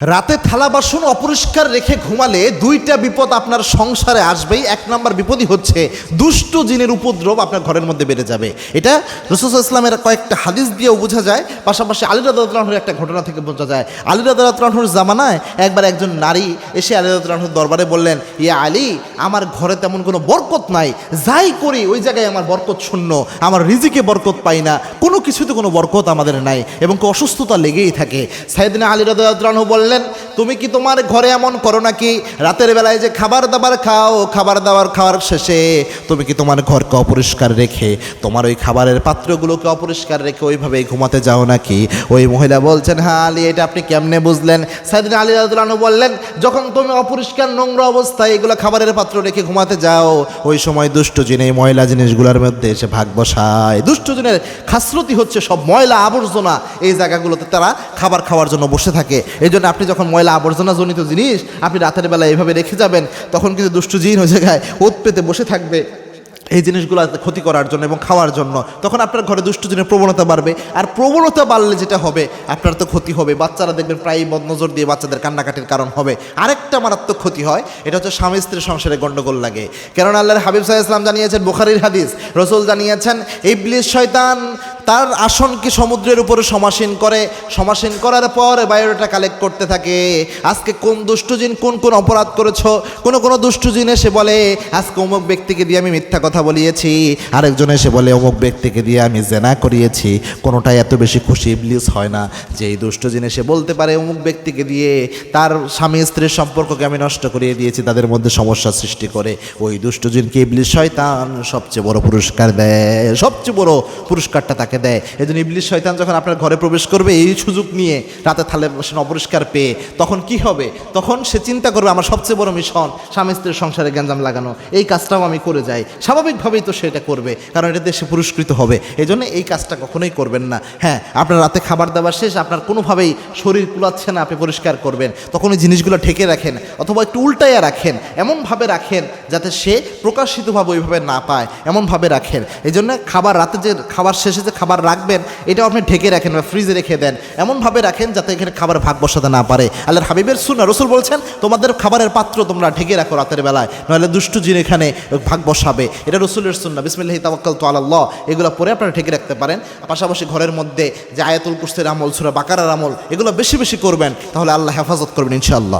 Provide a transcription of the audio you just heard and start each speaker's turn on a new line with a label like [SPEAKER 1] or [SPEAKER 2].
[SPEAKER 1] রাতে থালা বাসন অপরিষ্কার রেখে ঘুমালে দুইটা বিপদ আপনার সংসারে আসবেই। এক নম্বর বিপদই হচ্ছে দুষ্ট জিনের উপদ্রব আপনার ঘরের মধ্যে বেড়ে যাবে। এটা রসুল ইসলামের কয়েকটা হাদিস দিয়েও বোঝা যায়। পাশাপাশি আলী রাদাহুর একটা ঘটনা থেকে বোঝা যায়। আলী রাদাহুর জামানায় একবার একজন নারী এসে আলী রাদাহুর দরবারে বললেন, ইয়া আলী, আমার ঘরে তেমন কোনো বরকত নাই। যাই করি, ওই জায়গায় আমার বরকত শূন্য। আমার রিজিকে বরকত পাই না। কোনো কিছুতে কোনো বরকত আমাদের নাই এবং অসুস্থতা লেগেই থাকে। সাইদিন আলী রাদাহু বললেন তুমি কি তোমার ঘরে এমন করো নাকি? রাতের বেলায় যে খাবার দাবার খাও, খাবার দাবার খাওয়ার শেষে তুমি কি তোমার ঘরকে অপরিষ্কার রেখে, তোমার ওই খাবারের পাত্রগুলোকে অপরিষ্কার রেখে ওইভাবে ঘুমাতে যাও নাকি? ওই মহিলা বলছেন হ্যাঁ আলী, এটা আপনি কেমনে বুঝলেন? সাইদিন আলী রাদুল্লাহ বললেন, যখন তুমি অপরিষ্কার, নোংরা অবস্থায় এগুলো খাবারের পাত্র রেখে ঘুমাতে যাও, ওই সময় দুষ্ট জিনে এই ময়লা জিনিসগুলোর মধ্যে এসে ভাগ বসায়। দুষ্ট জিনের খাসরতি হচ্ছে সব ময়লা আবর্জনা এই জায়গাগুলোতে তারা খাবার খাওয়ার জন্য বসে থাকে। এই জন্য আপনি যখন ময়লা আবর্জনা জনিত জিনিস আপনি রাতের বেলা এভাবে রেখে যাবেন, তখন কিন্তু দুষ্ট জিন ওই জায়গায় ওত পেতে বসে থাকবে। এই জিনিসগুলো ক্ষতি করার জন্য এবং খাওয়ার জন্য। তখন আপনার ঘরে দুষ্ট জিনের প্রবণতা বাড়বে। আর প্রবণতা বাড়লে যেটা হবে, আপনার তো ক্ষতি হবে। বাচ্চারা দেখবেন প্রায়ই বদনজর দিয়ে বাচ্চাদের কান্নাকাটির কারণ হবে। আরেকটা মারাত্মক ক্ষতি হয়, এটা হচ্ছে স্বামী স্ত্রীর সংসারে গণ্ডগোল লাগে। কেননা আল্লাহর হাবিব সাহা ইসলাম জানিয়েছেন, বুখারির হাদিস, রসুল জানিয়েছেন, ইবলিস শয়তান তার আসনকে সমুদ্রের উপরে সমাসীন করে? সমাসীন করার পর বায়োডাটা কালেক্ট করতে থাকে। আজকে কোন দুষ্টজিন কোন কোন অপরাধ করেছ? কোন কোন দুষ্টজিন এসে বলে, আজকে অমুক ব্যক্তিকে দিয়ে আমি মিথ্যা কথা বলিয়েছি। আরেকজন এসে বলে, অমুক ব্যক্তিকে দিয়ে আমি জেনা করিয়েছি। কোনোটাই এত বেশি খুশি ইবলিস হয় না। যে এই দুষ্টজিন এসে বলতে পারে, অমুক ব্যক্তিকে দিয়ে তার স্বামী স্ত্রীর সম্পর্ককে আমি নষ্ট করিয়ে দিয়েছি, তাদের মধ্যে সমস্যা সৃষ্টি করে। ওই দুষ্টজিনকে ইবলিস শয়তান? সবচেয়ে বড় পুরস্কার দেয়। সবচেয়ে বড় পুরস্কারটা তাকে দেয়। এই জন্য ইবলিশ শয়তান যখন আপনার ঘরে প্রবেশ করবে, এই সুযোগ নিয়ে রাতে থালে বসে অপরিষ্কার পেয়ে, তখন কি হবে? তখন সে চিন্তা করবে, আমার সবচেয়ে বড় মিশন স্বামী স্ত্রীর সংসারে গ্যাঞ্জাম লাগানো। এই কাজটাও আমি করে যাই। স্বাভাবিকভাবেই তো সেটা করবে, কারণ এটাতে সে পুরস্কৃত হবে। এই জন্য এই কাজটা কখনোই করবেন না। হ্যাঁ আপনার রাতে খাবার দাবার শেষ, আপনার কোনোভাবেই শরীর কুলাচ্ছে না, আপনি পরিষ্কার করবেন। তখন ওই জিনিসগুলো ঢেকে রাখেন, অথবা একটু উল্টাইয়া রাখেন, এমনভাবে রাখেন যাতে সে প্রকাশিতভাবে ওইভাবে না পায়। এমনভাবে রাখেন। এই জন্য খাবার, রাতে যে খাবার শেষে যে খাবার রাখবেন, এটাও আপনি ঢেকে রাখেন বা ফ্রিজে রেখে দেন। এমনভাবে রাখেন যাতে এখানে খাবার ভাগ বসাতে না পারে। আল্লাহর হাবিবের সুন্না রসুল বলছেন, তোমাদের খাবারের পাত্র তোমরা ঢেকে রাখো রাতের বেলায় নইলে দুষ্টু জিন এখানে ভাগ বসাবে। এটা রসুলের সুন্না বিসমিল্লাহি তাওয়াক্কাল তো আল্লাহ এগুলো পরে আপনারা ঢেকে রাখতে পারেন। পাশাপাশি ঘরের মধ্যে যে আয়াতুল কুস্তের আমল, সুরা বাকারার আমল, এগুলো বেশি বেশি করবেন, তাহলে আল্লাহ হেফাজত করবেন ইনশাআল্লাহ।